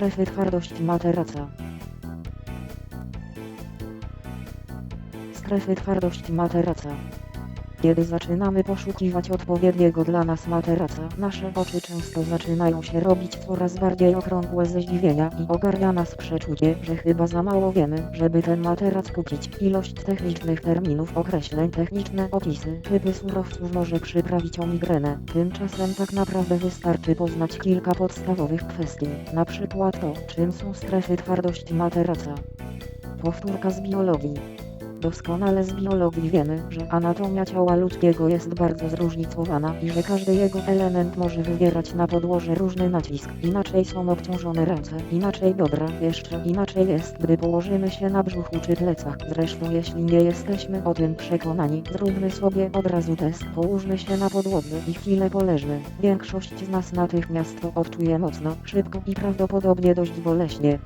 strefy twardości materaca. Strefy twardości materaca. Kiedy zaczynamy poszukiwać odpowiedniego dla nas materaca, nasze oczy często zaczynają się robić coraz bardziej okrągłe ze zdziwienia i ogarnia nas przeczucie, że chyba za mało wiemy, żeby ten materac kupić. Ilość technicznych terminów, określeń, techniczne opisy, typy surowców może przyprawić o migrenę. Tymczasem tak naprawdę wystarczy poznać kilka podstawowych kwestii, na przykład to, czym są strefy twardości materaca. Powtórka z biologii. Doskonale z biologii wiemy, że anatomia ciała ludzkiego jest bardzo zróżnicowana i że każdy jego element może wywierać na podłoże różny nacisk. Inaczej są obciążone ręce, inaczej biodra, jeszcze inaczej jest, gdy położymy się na brzuchu czy plecach. Zresztą jeśli nie jesteśmy o tym przekonani, zróbmy sobie od razu test, połóżmy się na podłodze i chwilę poleżmy. Większość z nas natychmiast to odczuje mocno, szybko i prawdopodobnie dość boleśnie.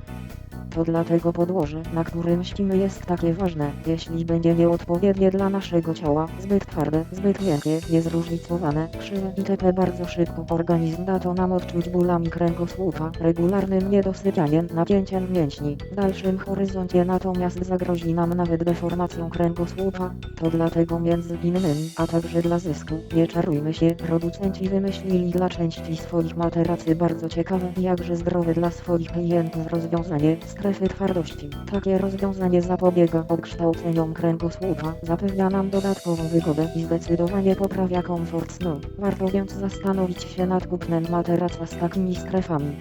To dlatego podłoże, na którym śpimy jest takie ważne. Jeśli będzie nieodpowiednie dla naszego ciała, zbyt twarde, zbyt miękkie, niezróżnicowane, krzywe itp. bardzo szybko organizm da to nam odczuć bólami kręgosłupa, regularnym niedosypianiem, napięciem mięśni. W dalszym horyzoncie natomiast zagrozi nam nawet deformacją kręgosłupa. To dlatego między innymi, a także dla zysku, nie czarujmy się, producenci wymyślili dla części swoich materacy bardzo ciekawe i jakże zdrowe dla swoich klientów rozwiązanie strefy twardości. Takie rozwiązanie zapobiega odkształceniom kręgosłupa, zapewnia nam dodatkową wygodę i zdecydowanie poprawia komfort snu. Warto więc zastanowić się nad kupnem materaca z takimi strefami.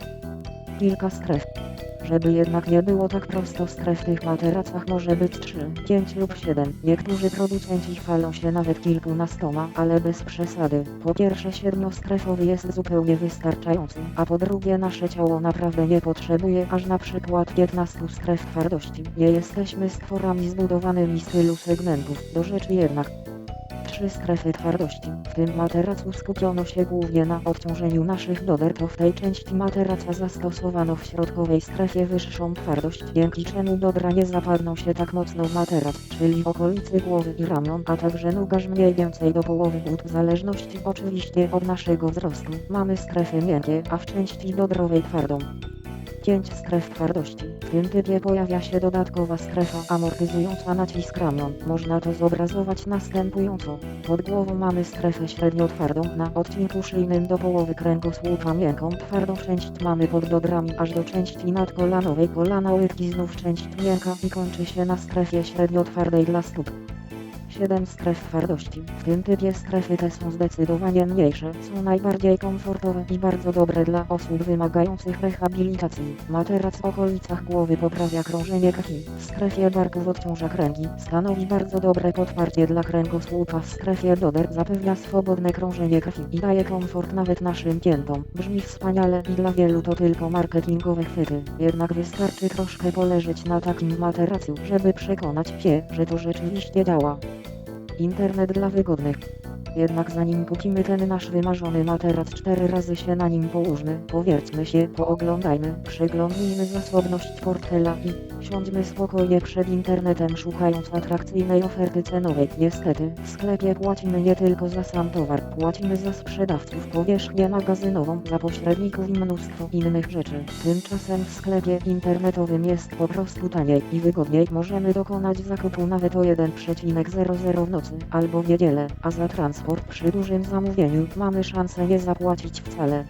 Kilka stref. Żeby jednak nie było tak prosto, w tych materacach może być 3, 5 lub 7. Niektórzy producenci chwalą się nawet kilkunastoma, ale bez przesady. Po pierwsze siedmiostrefowy jest zupełnie wystarczający, a po drugie nasze ciało naprawdę nie potrzebuje aż na przykład 15 stref twardości. Nie jesteśmy stworami zbudowanymi z tylu segmentów. Do rzeczy jednak. Trzy strefy twardości. W tym materacu skupiono się głównie na odciążeniu naszych doder, to w tej części materaca zastosowano w środkowej strefie wyższą twardość, dzięki czemu dodra nie zapadną się tak mocno w materac, czyli w okolicy głowy i ramion, a także nóg aż mniej więcej do połowy ud, w zależności oczywiście od naszego wzrostu. Mamy strefy miękkie, a w części dodrowej twardą. 5 stref twardości. Tym typie pojawia się dodatkowa strefa amortyzująca nacisk ramion. Można to zobrazować następująco. Pod głową mamy strefę średnio twardą, na odcinku szyjnym do połowy kręgosłupa miękką. Twardą część mamy pod dodrami aż do części nadkolanowej. Kolana łydki znów część miękka i kończy się na strefie średnio twardej dla stóp. 7 stref twardości. W tym typie strefy te są zdecydowanie mniejsze, są najbardziej komfortowe i bardzo dobre dla osób wymagających rehabilitacji. Materac w okolicach głowy poprawia krążenie krwi. W strefie barków odciąża kręgi, stanowi bardzo dobre podparcie dla kręgosłupa. W strefie doder zapewnia swobodne krążenie krwi i daje komfort nawet naszym piętom. Brzmi wspaniale i dla wielu to tylko marketingowe chwyty. Jednak wystarczy troszkę poleżeć na takim materacu, żeby przekonać się, że to rzeczywiście działa. Internet dla wygodnych. Jednak zanim kupimy ten nasz wymarzony materac cztery razy się na nim połóżmy, powierćmy się, pooglądajmy, przeglądnijmy zasobność portfela i siądźmy spokojnie przed internetem szukając atrakcyjnej oferty cenowej. Niestety, w sklepie płacimy nie tylko za sam towar, płacimy za sprzedawców, powierzchnię magazynową, za pośredników i mnóstwo innych rzeczy. Tymczasem w sklepie internetowym jest po prostu taniej i wygodniej możemy dokonać zakupu nawet o 1,00 w nocy albo w niedzielę, a za transport przy dużym zamówieniu mamy szansę nie zapłacić wcale.